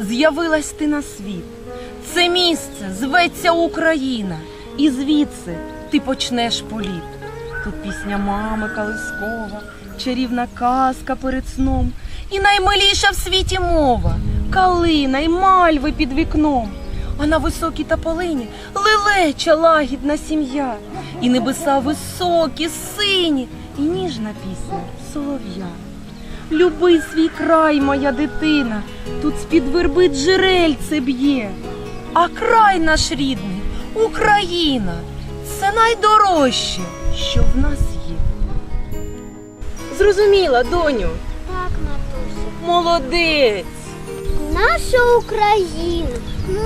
з'явилась ти на світ. Це місце зветься Україна, і звідси ти почнеш політ. Тут пісня мами Калискова, чарівна казка перед сном, і наймиліша в світі мова, калина й мальви під вікном. А на високій тополині лелеча лагідна сім'я, і небеса високі, сині, і ніжна пісня солов'я. Люби свій край, моя дитина, тут з-під верби джерельце б'є. А край наш рідний, Україна, це найдорожче, що в нас є. Зрозуміла, доню, Так, матусю. молодець. Наша Україна,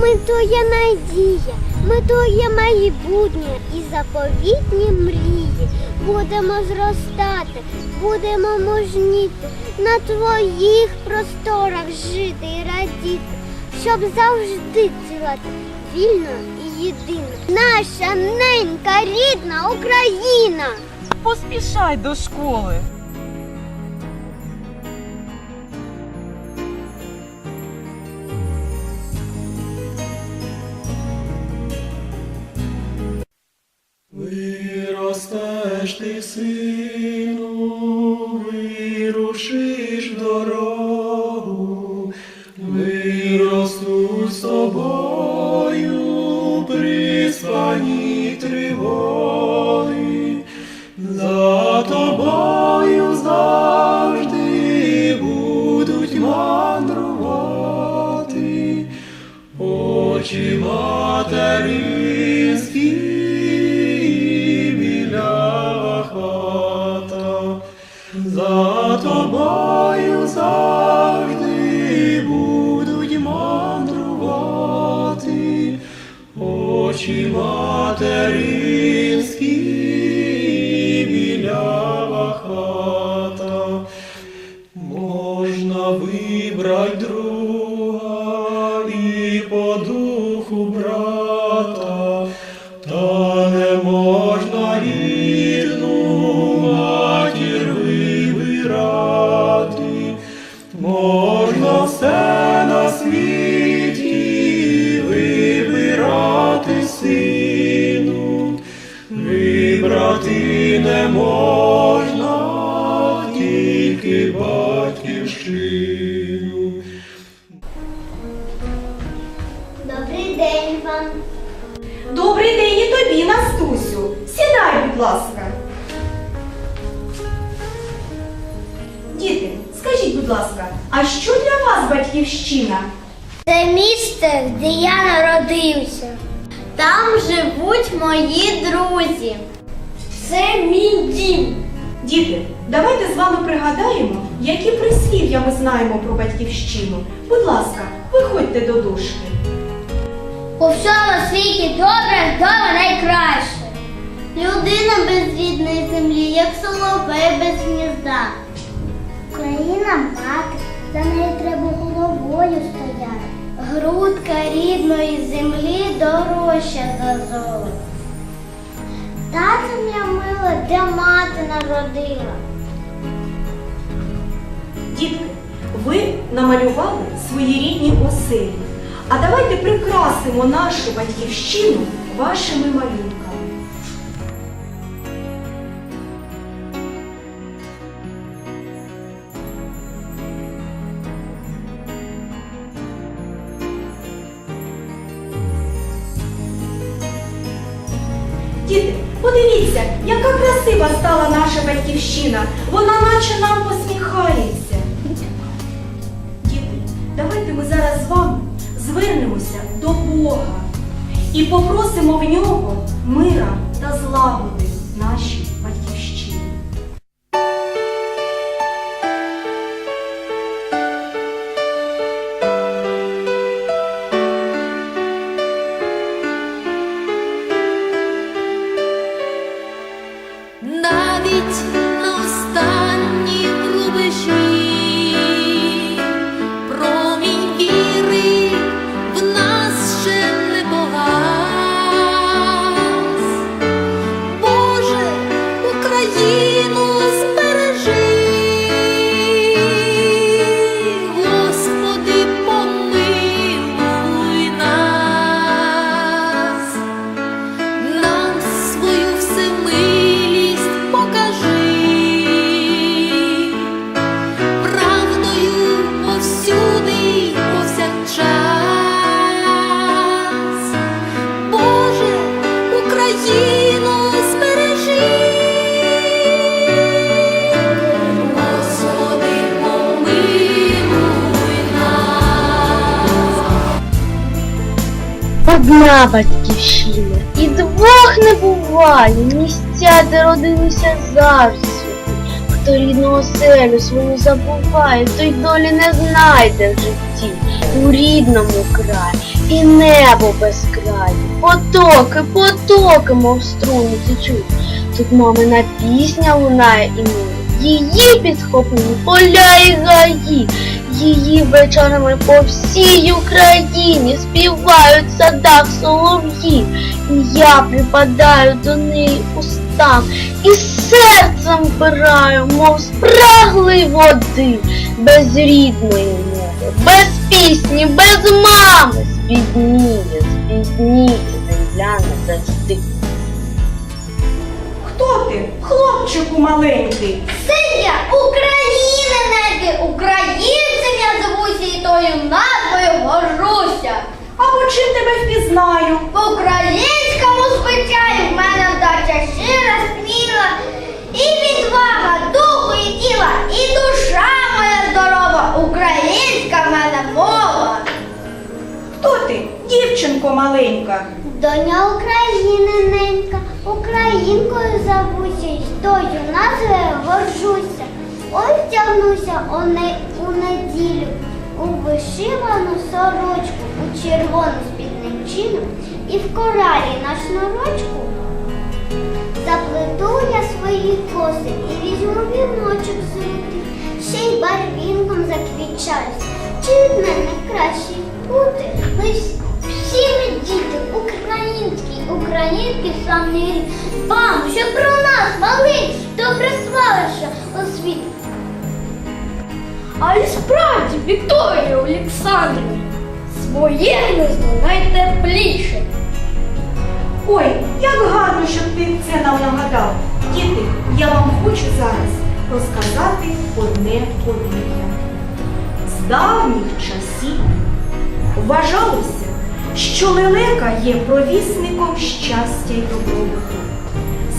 ми то є надія, ми то є майбутнє і заповітні мрії. Будемо зростати, будемо мужніти, на твоїх просторах жити і радіти, щоб завжди цілати вільно і єдино. Наша ненька рідна Україна. Поспішай до школи. Виростеш ти, сину, вирушиш дорогу, виростуть з тобою приспані тривоги, за тобою завжди будуть мандрувати. Очі материнські тобою завжди будуть мандрувати очі материнські біля хата. Можна вибрать друга не можна тільки батьківщину. Добрий день вам. Добрий день і тобі, Настусю. Сідай, будь ласка. Діти, скажіть, будь ласка, а що для вас батьківщина? Це місце, де я народився. Там живуть мої друзі. Це мій дім. Діти, давайте з вами пригадаємо, які прислів'я ми знаємо про батьківщину. Будь ласка, виходьте до дошки. У всьому світі добре, вдома найкраще. Людина без рідної землі, як соловей без гнізда. Україна мати, за нею треба головою стояти. Грудка рідної землі дорожча за золото. Тата мене мила, де мати народила. Дітки, ви намалювали свої рідні оселі. А давайте прикрасимо нашу батьківщину вашими малюнками. Яка красива стала наша батьківщина. Вона наче нам посміхається. Діти, давайте ми зараз з вами звернемося до Бога і попросимо в нього мира та злагоди Одна батьківщина, і двох не буває, місця, де родилися завжди. Хто рідну оселю свою забуває, той долі не знайде в житті у рідному краї і небо безкрає. Потоки, потоки, мов струни течуть. Тут мамина пісня лунає і мило. Її підхоплені поля і гаї, її вечорами по всій Україні співають в садах солов'ї. І я припадаю до неї устам і серцем вбираю, мов спраглий води, без рідної мови, без пісні, без мами, збідніє, збідніє земля назавжди. Хто ти, хлопчику маленький? Це я України небі, українцем я звуся і тою назвою горжуся. А по чим тебе впізнаю? По українському звичаю в мене вдача щира сміла, і відвага духу і тіла, і душа моя здорова, українська в мене мова. Хто ти, дівчинко маленька? Доня України ненька, українкою забуся, й тою назвою горжуся. Ой втягнуся у, не, у неділю, у вишивану сорочку, у червону спідничину і в коралі на шнурочку. Заплету я свої коси і візьму віночок золотий, ще й барвінком заквічаюсь. Чи від мене краще бути? Ми всі, ми діти, українські, українські рід. Вам, що про нас малий, добре славиша. А і справді, Вікторія Олександрівна, своє гнездо найтепліше. Ой, як гарно, що ти це нам нагадав. Діти, я вам хочу зараз розказати одне повір'я. З давніх часів вважалося, що лелека є провісником щастя й добробуту.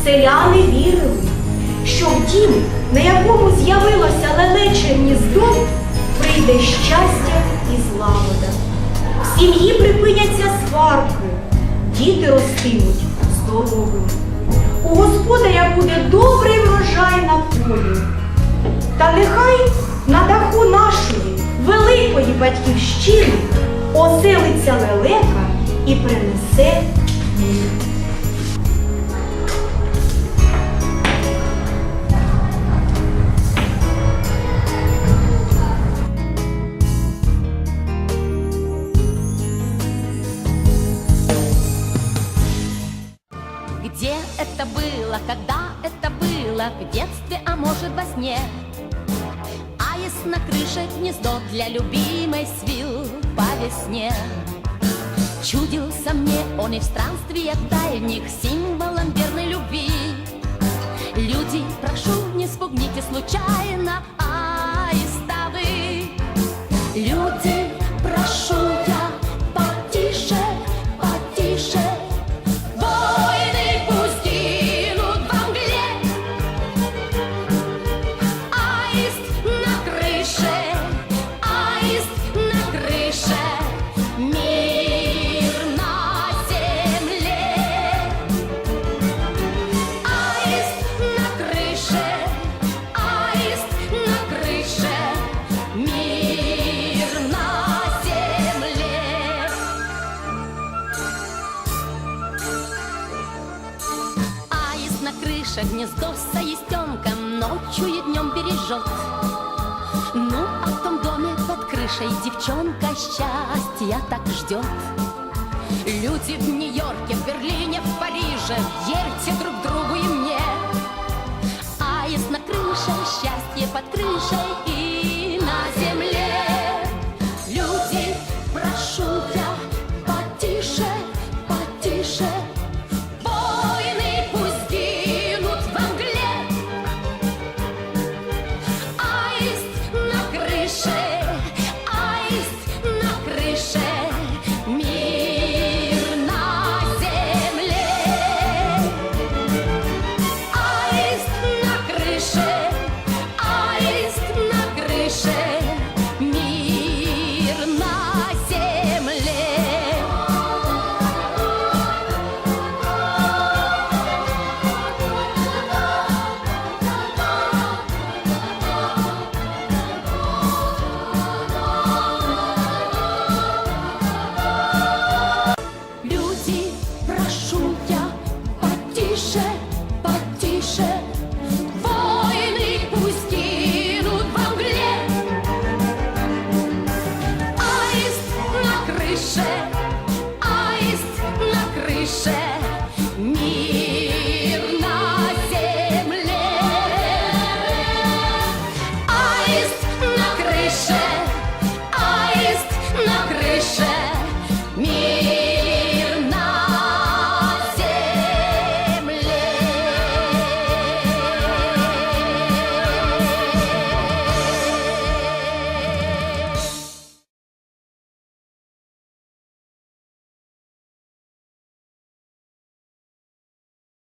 Селяни вірили, що в дім, на якому з'явилося лелече гніздо, прийде щастя і злагода. В сім'ї припиняться сварки, діти ростимуть здоровими. У господаря буде добрий врожай на полі. Та нехай на даху нашої великої батьківщини оселиться лелека і принесе сне? А есть на крыше гнездо для любимой свил по весне. Чудился мне он и в странствиях дальних символом верной любви. Люди, прошу, не спугните случайно хорошей девчонка счастья так ждет. Люди в Нью-Йорке, в Берлине, в Париже, верьте друг другу и мне. Аист на крыше, счастье под крышей и